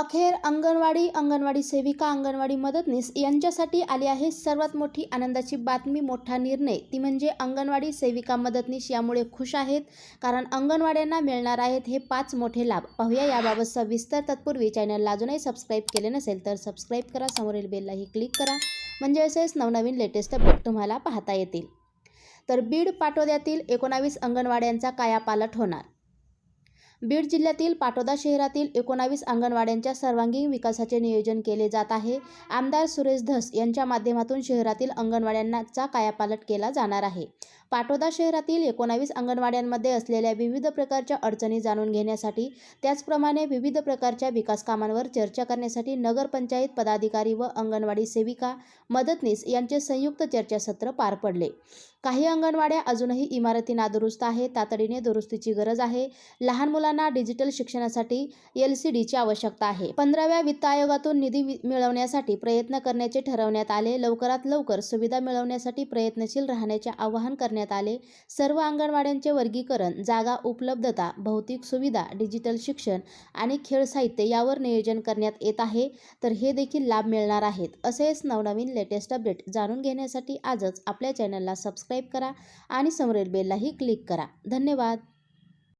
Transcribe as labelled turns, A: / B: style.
A: अखेर अंगणवाडी अंगणवाडी सेविका अंगणवाडी मदतनीस यांच्यासाठी आली आहे सर्वात मोठी आनंदाची बातमी मोठा निर्णय. ती म्हणजे अंगणवाडी सेविका मदतनीस यामुळे खुश आहेत कारण अंगणवाड्यांना मिळणार आहेत हे पाच मोठे लाभ. पाहूया याबाबत सविस्तर तत्पूर्वी चॅनलला अजूनही सबस्क्राईब केले नसेल तर सबस्क्राईब करा. समोरील बेललाही क्लिक करा. म्हणजे असेच नवनवीन लेटेस्ट अपडेट तुम्हाला पाहता येतील. तर बीड पाटोद्यातील एकोणावीस अंगणवाड्यांचा कायापालट होणार. बीड जिल्ह्यातील पाटोदा शहरातील एकोणावीस अंगणवाड्यांच्या सर्वांगीण विकासाचे नियोजन केले जात आहे. आमदार सुरेश धस यांच्या माध्यमातून शहरातील अंगणवाड्यांचा कायापालट केला जाणार आहे. पाटोदा शहरातील एकोणावीस अंगणवाड्यांमध्ये असलेल्या विविध प्रकारच्या अडचणी जाणून घेण्यासाठी त्याचप्रमाणे विविध प्रकारच्या विकास कामांवर चर्चा करण्यासाठी नगरपंचायत पदाधिकारी व अंगणवाडी सेविका मदतनीस यांचे संयुक्त चर्चासत्र पार पडले. काही अंगणवाड्या अजूनही इमारती नादुरुस्त आहे तातडीने दुरुस्तीची गरज आहे. लहान मुलांना डिजिटल शिक्षणासाठी एल सी डीची आवश्यकता आहे. पंधराव्या वित्त आयोगातून निधी वि- मिळवण्यासाठी प्रयत्न करण्याचे ठरवण्यात आले. लवकरात लवकर सुविधा मिळवण्यासाठी प्रयत्नशील राहण्याचे आवाहन करण्यात आले. सर्व अंगणवाड्यांचे वर्गीकरण जागा उपलब्धता भौतिक सुविधा डिजिटल शिक्षण आणि खेळ साहित्य यावर नियोजन करण्यात येत आहे. तर हे देखील लाभ मिळणार आहेत. असेच नवनवीन लेटेस्ट अपडेट जाणून घेण्यासाठी आजच आपल्या चॅनलला सबस्क्राईब करा आणि समोरील बेललाही क्लिक करा. धन्यवाद.